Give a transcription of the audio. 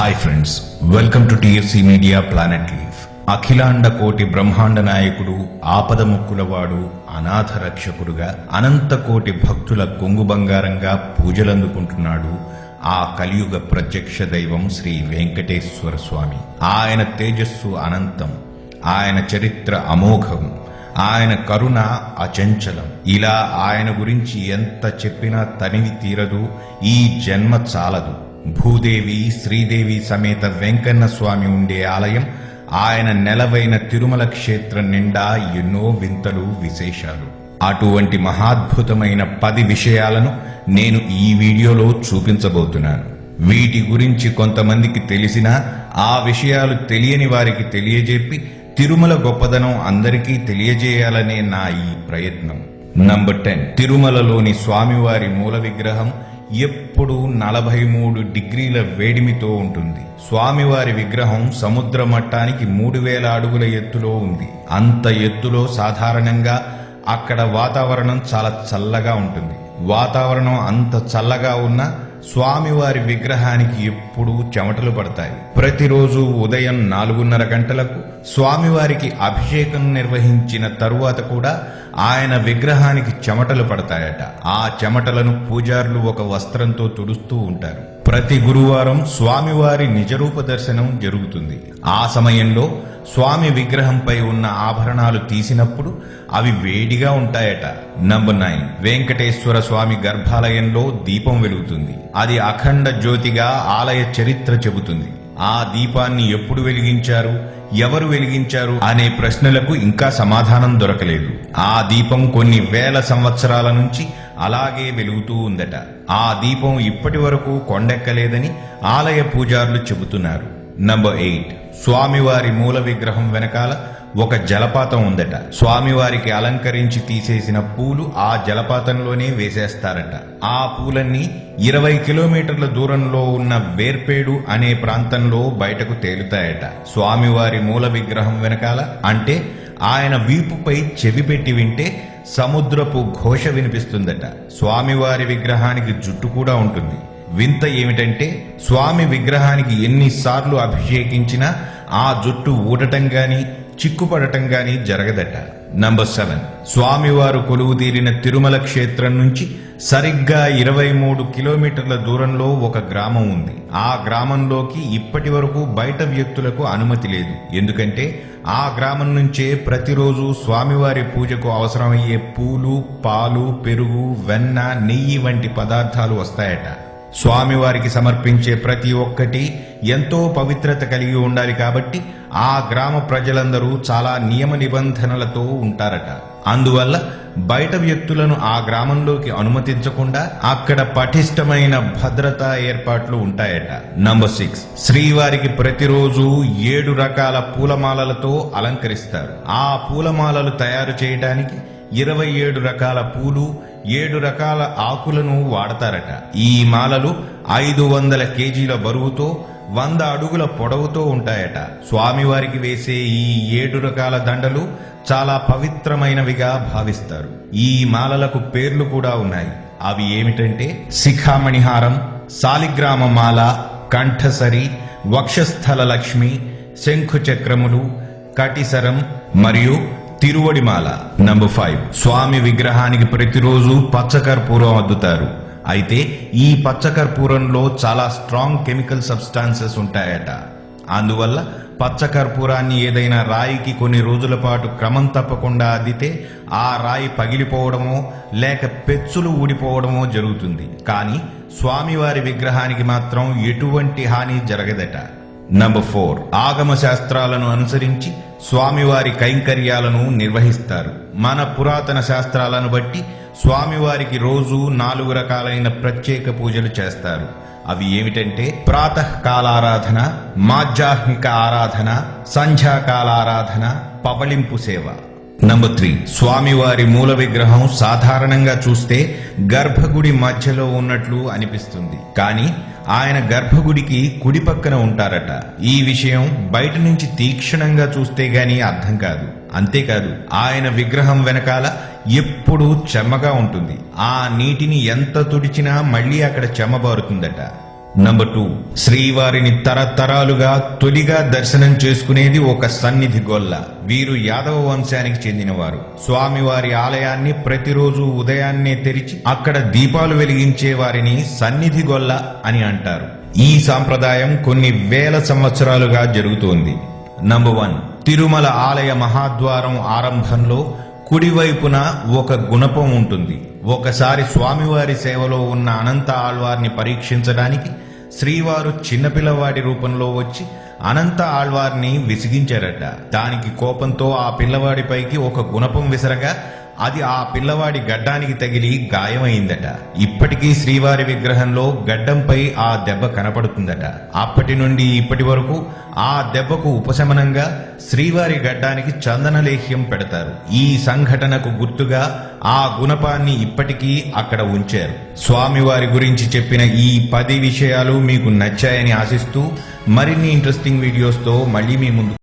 Hi friends welcome to TFC media planet leaf అఖిలాండ కోటి బ్రహ్మాండ నాయకుడు ఆపద ముక్కులవాడు అనాథ రక్షకుడుగా అనంత కోటి భక్తుల కొంగు బంగారంగా పూజలందుకుంటున్నాడు ఆ కలియుగ ప్రత్యక్ష దైవం శ్రీ వెంకటేశ్వర స్వామి. ఆయన తేజస్సు అనంతం ఆయన చరిత్ర అమోఘం ఆయన కరుణ అచంచలం. ఇలా ఆయన గురించి ఎంత చెప్పినా తనివి తీరదు ఈ జన్మ చాలదు. భూదేవి శ్రీదేవి సమేత వెంకన్న స్వామి ఉండే ఆలయం ఆయన నెలవైన తిరుమల క్షేత్రం నిండా ఎన్నో వింతలు విశేషాలు. అటువంటి మహాద్భుతమైన పది విషయాలను నేను ఈ వీడియోలో చూపించబోతున్నాను. వీటి గురించి కొంతమందికి తెలిసినా ఆ విషయాలు తెలియని వారికి తెలియజెప్పి తిరుమల గొప్పదనం అందరికీ తెలియజేయాలనే నా ఈ ప్రయత్నం. నంబర్ టెన్ తిరుమలలోని స్వామివారి మూల విగ్రహం ఎప్పుడు నలభై మూడు డిగ్రీల వేడిమితో ఉంటుంది. స్వామివారి విగ్రహం సముద్ర మట్టానికి మూడు వేల అడుగుల ఎత్తులో ఉంది. అంత ఎత్తులో సాధారణంగా అక్కడ వాతావరణం చాలా చల్లగా ఉంటుంది. వాతావరణం అంత చల్లగా ఉన్నా స్వామివారి విగ్రహానికి ఎప్పుడూ చెమటలు పడతాయి. ప్రతిరోజు ఉదయం నాలుగున్నర గంటలకు స్వామివారికి అభిషేకం నిర్వహించిన తరువాత కూడా ఆయన విగ్రహానికి చెమటలు పడతాయట. ఆ చెమటలను పూజారులు ఒక వస్త్రంతో తుడుస్తూ ఉంటారు. ప్రతి గురువారం స్వామివారి నిజరూప దర్శనం జరుగుతుంది. ఆ సమయంలో స్వామి విగ్రహంపై ఉన్న ఆభరణాలు తీసినప్పుడు అవి వేడిగా ఉంటాయట. నంబర్ నైన్ వెంకటేశ్వర స్వామి గర్భాలయంలో దీపం వెలుగుతుంది. అది అఖండ జ్యోతిగా ఆలయ చరిత్ర చెబుతుంది. ఆ దీపాన్ని ఎప్పుడు వెలిగించారు? ఎవరు వెలిగించారు? అనే ప్రశ్నలకు ఇంకా సమాధానం దొరకలేదు. ఆ దీపం కొన్ని వేల సంవత్సరాల నుంచి అలాగే వెలుగుతూ ఉందట. ఆ దీపం ఇప్పటి వరకు కొండెక్కలేదని ఆలయ పూజారులు చెబుతున్నారు. నంబర్ ఎయిట్ స్వామివారి మూల విగ్రహం వెనకాల ఒక జలపాతం ఉందట. స్వామివారికి అలంకరించి తీసేసిన పూలు ఆ జలపాతంలోనే వేసేస్తారట. ఆ పూలన్నీ ఇరవై కిలోమీటర్ల దూరంలో ఉన్న వేర్పేడు అనే ప్రాంతంలో బయటకు తేలుతాయట. స్వామివారి మూల విగ్రహం వెనకాల అంటే ఆయన వీపుపై చెవి పెట్టి వింటే సముద్రపు ఘోష వినిపిస్తుందట. స్వామివారి విగ్రహానికి జుట్టు కూడా ఉంటుంది. వింత ఏమిటంటే స్వామి విగ్రహానికి ఎన్నిసార్లు అభిషేకించినా ఆ జుట్టు ఊడటం గాని చిక్కుపడటం గాని జరగదట. నంబర్ సెవెన్ స్వామివారు కొలువు తీరిన తిరుమల క్షేత్రం నుంచి సరిగ్గా ఇరవై మూడు కిలోమీటర్ల దూరంలో ఒక గ్రామం ఉంది. ఆ గ్రామంలోకి ఇప్పటి వరకు బయట వ్యక్తులకు అనుమతి లేదు. ఎందుకంటే ఆ గ్రామం నుంచే ప్రతిరోజు స్వామివారి పూజకు అవసరమయ్యే పూలు పాలు పెరుగు వెన్న నెయ్యి వంటి పదార్థాలు వస్తాయట. స్వామివారికి సమర్పించే ప్రతి ఒక్కటి ఎంతో పవిత్రత కలిగి ఉండాలి కాబట్టి ఆ గ్రామ ప్రజలందరూ చాలా నియమ నిబంధనలతో ఉంటారట. అందువల్ల బయట వ్యక్తులను ఆ గ్రామంలోకి అనుమతించకుండా అక్కడ పటిష్టమైన భద్రతా ఏర్పాట్లు ఉంటాయట. నంబర్ సిక్స్ శ్రీవారికి ప్రతిరోజు ఏడు రకాల పూలమాలలతో అలంకరిస్తారు. ఆ పూలమాలలు తయారు చేయడానికి ఇరవై ఏడు రకాల పూలు ఏడు రకాల ఆకులను వాడతారట. ఈ మాలలు ఐదు వందల కేజీల బరువుతో వంద అడుగుల పొడవుతో ఉంటాయట. స్వామివారికి వేసే ఈ ఏడు రకాల దండలు చాలా పవిత్రమైనవిగా భావిస్తారు. ఈ మాలలకు పేర్లు కూడా ఉన్నాయి. అవి ఏమిటంటే శిఖామణిహారం సాలిగ్రామ మాల కంఠసరి వక్షస్థల లక్ష్మి శంఖు చక్రములు కటిసరం మరియు తిరువడిమాల నంబర్ ఫైవ్ స్వామి విగ్రహానికి ప్రతిరోజు పచ్చకర్పూరం అద్దుతారు. అయితే ఈ పచ్చకర్పూరంలో చాలా స్ట్రాంగ్ కెమికల్ సబ్స్టాన్సెస్ ఉంటాయట. అందువల్ల పచ్చకర్పూరాన్ని ఏదైనా రాయికి కొన్ని రోజుల పాటు క్రమం తప్పకుండా అద్దితే ఆ రాయి పగిలిపోవడమో లేక పెచ్చులు ఊడిపోవడమో జరుగుతుంది. కానీ స్వామివారి విగ్రహానికి మాత్రం ఎటువంటి హాని జరగదట. నంబర్ ఫోర్ ఆగమ శాస్త్రాలను అనుసరించి స్వామివారి కైంకర్యాలను నిర్వహిస్తారు. మన పురాతన శాస్త్రాలను బట్టి స్వామివారికి రోజు నాలుగు రకాలైన ప్రత్యేక పూజలు చేస్తారు. అవి ఏమిటంటే ప్రాతకాలారాధన మాధ్యాహ్నిక ఆరాధన సంధ్యాకాలారాధన పవళింపు సేవ. నంబర్ త్రీ స్వామివారి మూల విగ్రహం సాధారణంగా చూస్తే గర్భగుడి మధ్యలో ఉన్నట్లు అనిపిస్తుంది. కానీ ఆయన గర్భగుడికి కుడి పక్కన ఉంటారట. ఈ విషయం బయట నుంచి తీక్షణంగా చూస్తే గాని అర్థం కాదు. అంతేకాదు ఆయన విగ్రహం వెనకాల ఎప్పుడూ చెమ్మగా ఉంటుంది. ఆ నీటిని ఎంత తుడిచినా మళ్ళీ అక్కడ చెమ్మబారుతుందట నంబర్ టూ శ్రీవారిని తరతరాలుగా తొలిగా దర్శనం చేసుకునేది ఒక సన్నిధి గొల్ల. వీరు యాదవ వంశానికి చెందినవారు. స్వామివారి ఆలయాన్ని ప్రతిరోజు ఉదయాన్నే తెరిచి అక్కడ దీపాలు వెలిగించే వారిని సన్నిధి గొల్ల అని అంటారు. ఈ సాంప్రదాయం కొన్ని వేల సంవత్సరాలుగా జరుగుతోంది. నంబర్ వన్ తిరుమల ఆలయ మహాద్వారం ఆరంభంలో కుడివైపున ఒక గుణపం ఉంటుంది. ఒకసారి స్వామివారి సేవలో ఉన్న అనంత ఆళ్వార్ని పరీక్షించడానికి శ్రీవారు చిన్నపిల్లవాడి రూపంలో వచ్చి అనంత ఆళ్వార్ని విసిగించారట. దానికి కోపంతో ఆ పిల్లవాడిపైకి ఒక గుణపం విసరగా అది ఆ పిల్లవాడి గడ్డానికి తగిలి గాయమైందట. ఇప్పటికీ శ్రీవారి విగ్రహంలో గడ్డంపై ఆ దెబ్బ కనపడుతుందట. అప్పటి నుండి ఇప్పటి వరకు ఆ దెబ్బకు ఉపశమనంగా శ్రీవారి గడ్డానికి చందనలేహ్యం పెడతారు. ఈ సంఘటనకు గుర్తుగా ఆ గుణపాన్ని ఇప్పటికీ అక్కడ ఉంచారు. స్వామివారి గురించి చెప్పిన ఈ పది విషయాలు మీకు నచ్చాయని ఆశిస్తూ మరిన్ని ఇంట్రెస్టింగ్ వీడియోస్తో మళ్ళీ మీ ముందు